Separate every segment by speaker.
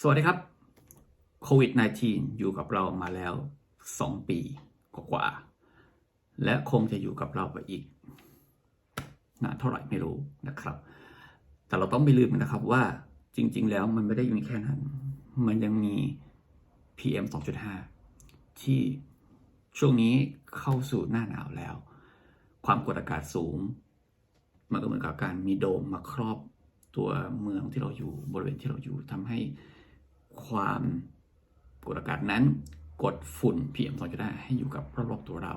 Speaker 1: สวัสดีครับโควิด -19 อยู่กับเรามาแล้ว 2 ปีกว่า และคงจะอยู่กับเราไปอีกนานเท่าไหร่ไม่รู้นะครับ แต่เราต้องไม่ลืมนะครับว่าจริง ๆ แล้วมันไม่ได้มีแค่นั้น มันยังมี PM 2.5 ที่ช่วงนี้เข้าสู่หน้าหนาวแล้ว ความกดอากาศสูง มันก็เหมือนกับการมีโดมมาครอบตัวเมืองที่เราอยู่บริเวณที่เราอยู่ทำให้ ความกดอากาศนั้นกดฝุ่น PM 2.5 ให้อยู่กับรอบๆตัวเรา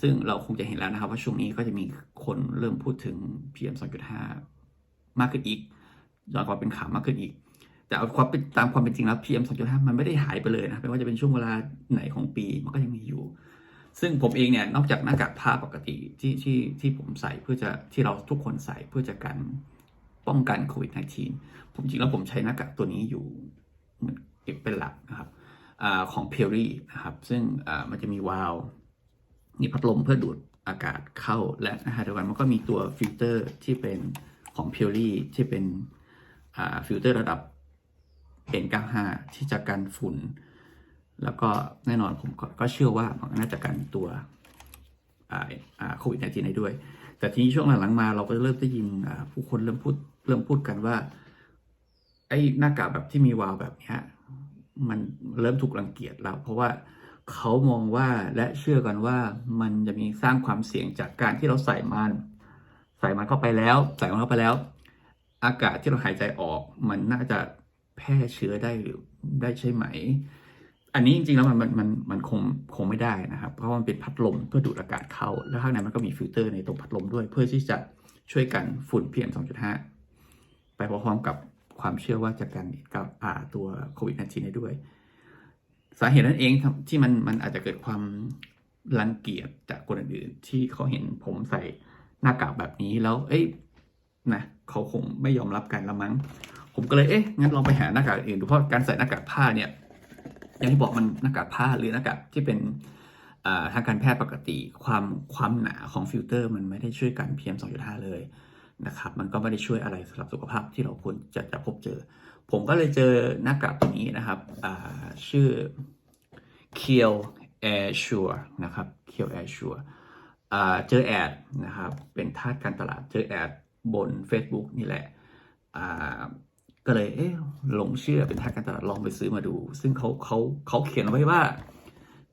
Speaker 1: ซึ่งเราคงจะเห็นแล้วนะครับว่าช่วงนี้ก็จะมีคนเริ่มพูดถึง PM 2.5 มากขึ้นอีกย้อนกว่าเป็นข่าวมากขึ้นอีก แต่เอาความเป็นตามความเป็นจริงแล้ว PM 2.5 มันไม่ได้หายไปเลยนะไม่ว่าจะเป็นช่วงเวลาไหนของปีมันก็ยังมีอยู่ ซึ่งผมเองเนี่ยนอกจากหน้ากากผ้าปกติที่ที่ที่ผมใส่เพื่อจะที่เราทุกคนใส่เพื่อจะกันป้องกันโควิด -19 ผมจริงแล้วผมใช้หน้ากากตัวนี้อยู่ เหมือนเป็นหลักนะครับอของ p พ r รีนะครับ ซึ่งมันจะมีวาล์วมีพัดลมเพื่อดูดอากาศเข้าและนะฮะเดียวกันมันก็มีตัวฟิลเตอร์ที่เป็นของ p พ r รีที่เป็นฟิลเตอร์ระดับ N95 ที่จะกันฝุ่น แล้วก็แน่นอนผมก็ก็เชื่อว่ามันน่าจะกันตัวโควิด -19 ได้ด้วย แต่ทีนี้ช่วงหลังๆมาเราก็เริ่มได้ยินผู้คนเริ่มพูดเริ่มพูดกันว่า ไอ้หน้ากากแบบที่มีวาล์วแบบนี้มันเริ่มถูกรังเกียจแล้ว เพราะว่าเขามองว่าและเชื่อกันว่ามันจะมีสร้างความเสี่ยงจากการที่เราใส่มัน ใส่มันเข้าไปแล้ว ใส่มันเข้าไปแล้ว อากาศที่เราหายใจออก มันน่าจะแพร่เชื้อได้หรือได้ใช่ไหม อันนี้จริงๆแล้วมันมันมันมันคงคงไม่ได้นะครับ เพราะมันเป็นพัดลมเพื่อดูดอากาศเข้า แล้วข้างในมันก็มีฟิลเตอร์ในตรงพัดลมด้วย เพื่อที่จะช่วยกันฝุ่น PM 2.5 ไปพร้อมๆกับ ความเชื่อว่าจะกันกับตัวโควิด -19 ได้ด้วย สาเหตุนั้นเองที่มันมันอาจจะเกิดความรังเกียจจากคนอื่นที่เขาเห็นผมใส่หน้ากากแบบนี้แล้ว เอ้ยนะเขาคงไม่ยอมรับกันละมั้ง ผมก็เลยเอ๊ะงั้นลองไปหาหน้ากากอื่นดูเพราะการใส่หน้ากากผ้าเนี่ยอย่างที่บอกมันหน้ากากผ้าหรือหน้ากากที่เป็นทางการแพทย์ปกติความความหนาของฟิลเตอร์มันไม่ได้ช่วยกัน PM 2.5 เลย นะครับ มันก็ไม่ได้ช่วยอะไรสำหรับสุขภาพที่เราควรจะจะพบเจอ ผมก็เลยเจอหน้ากากตัวนี้นะครับชื่อ k i e l Air Sure นะครับ k i e l Air Sure เจอแอดนะครับ เป็นทาสการตลาดเจอแอดบน Facebook นี่แหละก็เลยเอ๊ะหลงเชื่อเป็นทางการตลาดลองไปซื้อมาดู ซึ่งเขาเขาเขาเขียนไว้ว่า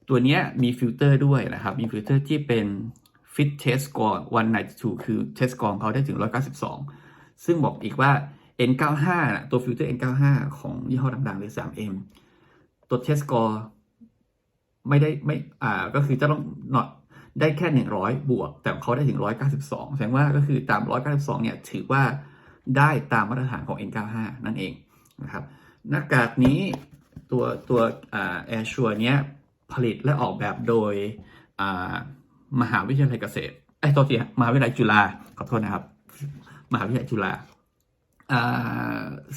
Speaker 1: ตัวนี้มีฟิลเตอร์ด้วยนะครับ มีฟิลเตอร์ที่เป็น Fit Test Score 192 คือ Test Score ของเขาได้ถึง 192 ซึ่งบอกอีกว่า N95 นะตัวฟิลเตอร์ N95 ของยี่ห้อดังๆเลย 3M ตัว Test Score ไม่ได้ไม่อ่าก็คือจะต้อง not ได้แค่ 100 บวก แต่เขาได้ถึง 192 แสดงว่าก็คือตาม 192 เนี่ย ถือว่าได้ตามมาตรฐานของ N95 นั่นเองนะครับหน้ากากนี้ตัวตัวแอร์ชัวเนี้ยผลิตและออกแบบโดย มหาวิทยาลัยเกษตรไอ้ตัวทีมหาวิทยาลัยจุฬาขอโทษนะครับ มหาวิทยาลัยจุฬา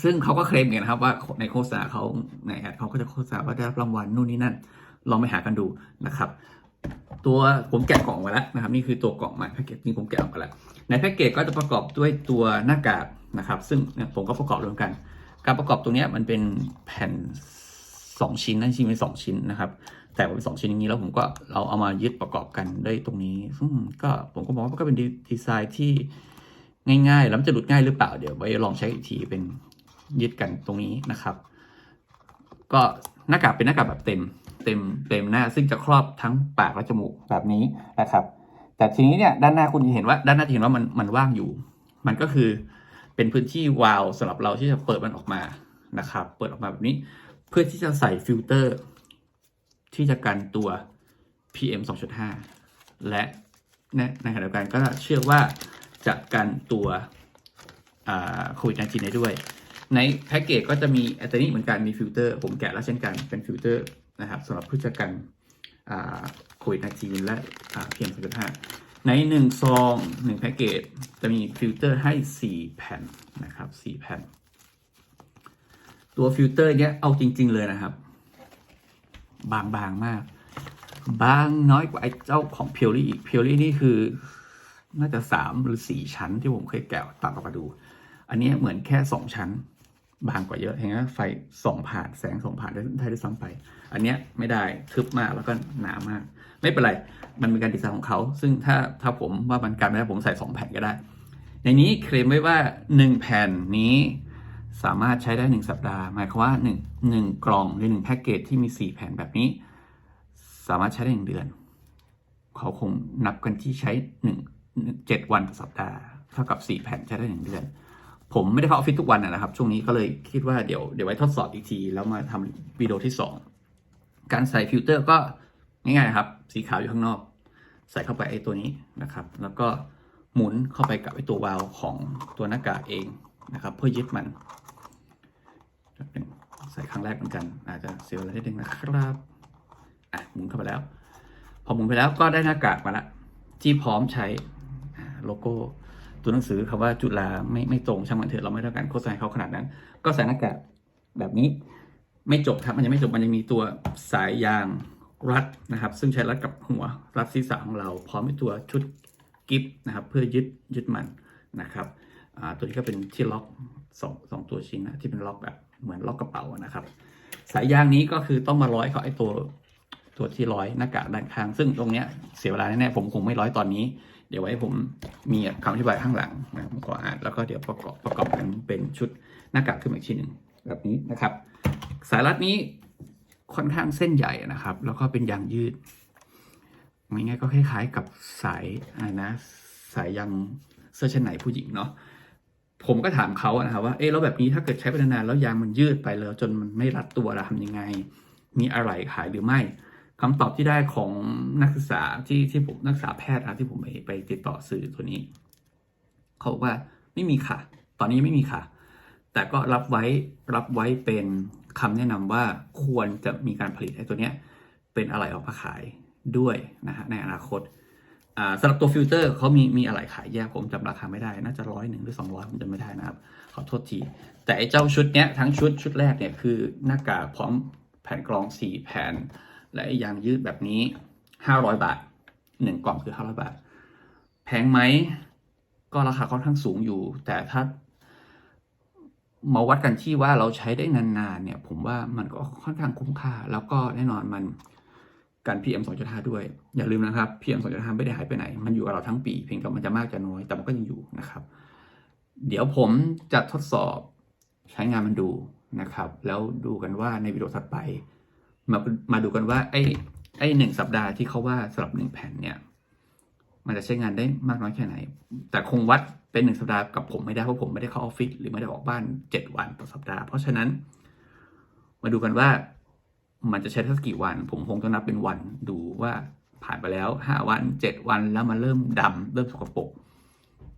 Speaker 1: ซึ่งเขาก็เคลมกันนะครับว่าในโฆษณาเขาในแอดเขาก็จะโฆษณาว่าได้รับรางวัลนู่นนี่นั่น ลองไปหากันดูนะครับ ตัวผมแกะกล่องมาแล้วนะครับ นี่คือตัวกล่องมาแพ็กเกจจริงผมแกะออกมาแล้วในแพ็กเกจก็จะประกอบด้วยตัวหน้ากากนะครับ ซึ่งผมก็ประกอบรวมกัน การประกอบตรงนี้มันเป็นแผ่น 2 ชิ้นนั่นชิ้นเป็น2ชิ้นนะครับ แต่เป็นสองชิ้นอย่างนี้แล้วผมก็เราเอามายึดประกอบกันได้ตรงนี้ซึ่งก็ผมก็มองว่าก็เป็นดีไซน์ที่ง่ายๆ แล้วจะหลุดง่ายหรือเปล่าเดี๋ยวไว้ลองใช้อีกทีเป็นยึดกันตรงนี้นะครับ ก็หน้ากากเป็นหน้ากากแบบเต็มเต็มเต็มหน้า ซึ่งจะครอบทั้งปากและจมูกแบบนี้นะครับ แต่ทีนี้เนี่ยด้านหน้าคุณจะเห็นว่า ด้านหน้าจะเห็นว่ามันมันว่างอยู่ มันก็คือเป็นพื้นที่วาล์วสำหรับเราที่จะเปิดมันออกมานะครับ เปิดออกมาแบบนี้ เพื่อที่จะใส่ฟิลเตอร์ ที่จะกันตัว PM 2.5 และในขณะเดียวกันก็เชื่อว่าจะกันตัวโควิด -19 ได้ด้วย ในแพ็กเกจก็จะมีอันนี้เหมือนกันมีฟิลเตอร์ผมแกะแล้วเช่นกันเป็นฟิลเตอร์นะครับสำหรับเพื่อจะกันโควิด -19 และ PM 2.5 ในหนึ่งซองหนึ่งแพ็กเกจจะมีฟิลเตอร์ให้ 4 แผ่นนะครับ4แผ่น ตัวฟิลเตอร์เนี้ยเอาจริง ๆ เลยนะครับ บางๆมมาก บางน้อยกว่าไอ้เจ้าของเพียวลี่อีกเพียวลี่นี่คือน่าจะสามหรือสี่ชั้นที่ผมเคยแกะตัดออกมาดู อันนี้เหมือนแค่สองชั้น บางกว่าเยอะเห็นไหมไฟส่องผ่านแสงส่องผ่านได้ได้ด้วยซ้ำไป อันเนี้ยไม่ได้ทึบมากแล้วก็หนามาก ไม่เป็นไร มันเป็นการดีไซน์ของเขา ซึ่งถ้าถ้าผมว่ามันการไม่ได้ผมใส่2แผ่นก็ได้ ในนี้เคลมไว้ว่า1แผ่นนี้ สามารถใช้ได้ 1 สัปดาห์ หมายความว่า 1 1 กล่องหรือ1แพ็กเกจที่มี 4 แผ่นแบบนี้ สามารถใช้ได้ 1 เดือน เขาคงนับกันที่ใช้ 1 7 วันต่อสัปดาห์ เท่ากับ 4 แผ่นใช้ได้ 1 เดือน ผมไม่ได้เข้าออฟฟิศทุกวันนะครับ ช่วงนี้ก็เลยคิดว่าเดี๋ยวเดี๋ยวไว้ทดสอบอีกที แล้วมาทำวิดีโอที่ 2 การใส่ฟิลเตอร์ก็ง่ายๆนะครับ สีขาวอยู่ข้างนอก ใส่เข้าไปไอ้ตัวนี้นะครับ แล้วก็หมุนเข้าไปกับไอ้ตัววาล์วของตัวหน้ากากเองนะครับ เพื่อยึดมัน ใส่ครั้งแรกเหมือนกัน อาจจะเสียเวลานิดนึงนะครับอะหมุนเข้าไปแล้ว พอหมุนไปแล้วก็ได้หน้ากากมาละที่พร้อมใช้โลโก้ตัวหนังสือคำว่าจุฬาไม่ไม่ตรงช่างมันเถอะเราไม่ต้องการโฆษณาให้เขาขนาดนั้น ก็ใส่หน้ากากแบบนี้ไม่จบครับมันยังไม่จบมันยังมีตัวสายยางรัดนะครับ ซึ่งใช้รัดกับหัวรัดศีรษะของเรา พร้อมด้วยตัวชุดกิฟนะครับ เพื่อยึดยึดมันนะครับตัวนี้ก็เป็นที่ล็อกสองสองตัวชิ้นนะที่เป็นล็อกแบบ เหมือนล็อกกระเป๋านะครับ สายยางนี้ก็คือต้องมาร้อยเขาไอ้ตัวตัวที่ร้อยหน้ากากด้านข้าง ซึ่งตรงเนี้ยเสียเวลาแน่ๆผมคงไม่ร้อยตอนนี้ เดี๋ยวไว้ผมมีคำอธิบายข้างหลังนะผมขออ่านแล้วก็เดี๋ยวประกอบประกอบกันเป็นชุดหน้ากากขึ้นมาอีกชิ้นหนึ่งแบบนี้นะครับ สายรัดนี้ค่อนข้างเส้นใหญ่นะครับ แล้วก็เป็นยางยืดง่ายๆก็คล้ายๆกับสายะนะสายยางเสื้อชั้นในผู้หญิงเนาะ ผมก็ถามเขาอะนะครับว่าเอ๊ะแล้วแบบนี้ถ้าเกิดใช้ไปนานๆแล้วยางมันยืดไปแล้วจนมันไม่รัดตัวเราทำยังไง มีอะไรขายหรือไม่คำตอบที่ได้ของนักศึกษาที่ที่ผมนักศึกษาแพทย์นะที่ผมไปไปติดต่อสื่อตัวนี้ เขาบอกว่าไม่มีค่ะ ตอนนี้ไม่มีค่ะ แต่ก็รับไว้รับไว้เป็นคำแนะนำว่าควรจะมีการผลิตไอ้ตัวเนี้ยเป็นอะไรออกมาขายด้วยนะฮะในอนาคต สำหรับตัวฟิลเตอร์เขามีมีอะไรขายแยกผมจำราคาไม่ได้ น่าจะร้อยหนึ่งหรือสองร้อยผมจำไม่ได้นะครับ ขอโทษที แต่ไอ้เจ้าชุดเนี้ยทั้งชุดชุดแรกเนี่ยคือหน้ากากพร้อมแผ่นกรองสี่แผ่น และยางยืดแบบนี้ห้าร้อยบาทหนึ่งกล่องคือห้าร้อยบาท แพงไหม ก็ราคาค่อนข้างสูงอยู่ แต่ถ้ามาวัดกันที่ว่าเราใช้ได้นานๆเนี่ย ผมว่ามันก็ค่อนข้างคุ้มค่า แล้วก็แน่นอนมัน การ PM 2.5 ด้วย อย่าลืมนะครับ PM 2.5 ไม่ได้หายไปไหน มันอยู่กับเราทั้งปี เพียงแต่มันจะมากจะน้อย แต่มันก็ยังอยู่นะครับ เดี๋ยวผมจะทดสอบใช้งานมันดูนะครับ แล้วดูกันว่าในวิดีโอถัดไป มามาดูกันว่าไอ้ไอ้หนึ่งสัปดาห์ที่เขาว่าสำหรับหนึ่งแผ่นเนี่ย มันจะใช้งานได้มากน้อยแค่ไหน แต่คงวัดเป็นหนึ่งสัปดาห์กับผมไม่ได้เพราะผมไม่ได้เข้าออฟฟิศหรือไม่ได้ออกบ้านเจ็ดวันต่อสัปดาห์ เพราะฉะนั้น มาดูกันว่า มันจะใช้ทักกี่วัน ผมคงต้องนับเป็นวันดูว่าผ่านไปแล้วห้าวันเจ็ดวันแล้วมันเริ่มดำเริ่มสกปรก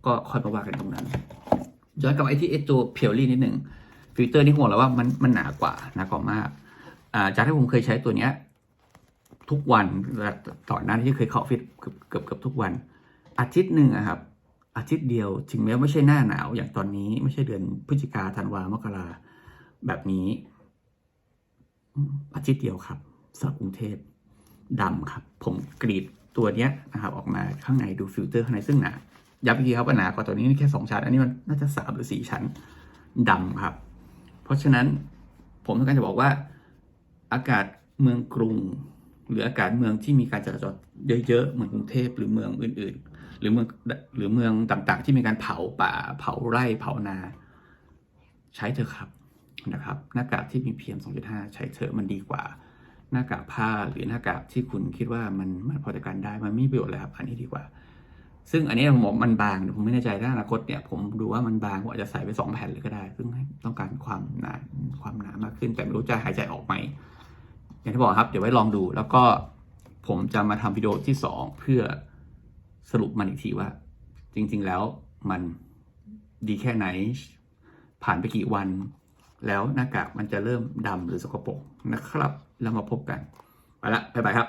Speaker 1: ก็ค่อยมาว่ากันตรงนั้นย้อนกลับไปที่ไอตัวเพียวลี่นิดหนึ่งฟิลเตอร์นี่ห่วงแล้วว่ามันมันหนากว่าหนากว่ามากอาจากที่ผมเคยใช้ตัวเนี้ยทุกวันต่อนหน้าที่เคยเข้าออฟฟิศเกือบเกือบเกือบทุกวัน อาทิตย์หนึ่งครับ อาทิตย์เดียวถึงแม้ไม่ใช่หน้าหนาวอย่างตอนนี้ไม่ใช่เดือนพฤศจิกาธันวามกราแบบนี้ อาทิตย์เดียวครับสำหรับกรุงเทพดำครับ ผมกรีดตัวเนี้ยนะครับ ออกมาข้างในดูฟิลเตอร์ข้างในซึ่งหนาย้ำอีกทีครับหนากว่าตัวนี้นี่แค่สองชั้น อันนี้มันน่าจะสามหรือสี่ชั้นดำครับ เพราะฉะนั้นผมต้องการจะบอกว่า อากาศเมืองกรุง หรืออากาศเมืองที่มีการจราจรเยอะๆเหมือนกรุงเทพหรือเมืองอื่น ๆ หรือเมืองหรือเมืองต่างๆ ที่มีการเผาป่าเผาไร่เผานา ใช้เถอะครับ นะครับหน้ากากที่มี PM 2.5 ใช้เถอะมันดีกว่า หน้ากากผ้าหรือหน้ากากที่คุณคิดว่ามันมันพอจะกันได้มันไม่มีประโยชน์เลยครับอันนี้ดีกว่า ซึ่งอันนี้ผมบอกมันบางผมไม่แน่ใจถ้าอนาคตเนี่ยผมดูว่ามันบางผมอาจจะใส่ไปสองแผ่นเลยก็ได้ ซึ่งต้องการความหนาความหนามากขึ้น แต่ไม่รู้จะหายใจออกไหมอย่างที่บอกครับเดี๋ยวไว้ลองดู แล้วก็ผมจะมาทำวิดีโอที่สองเพื่อสรุปมันอีกทีว่า จริง ๆ แล้วมันดีแค่ไหน ผ่านไปกี่วัน แล้วหน้ากากมันจะเริ่มดำหรือสกปรกนะครับ แล้วมาพบกัน ไปละ บ๊ายบายครับ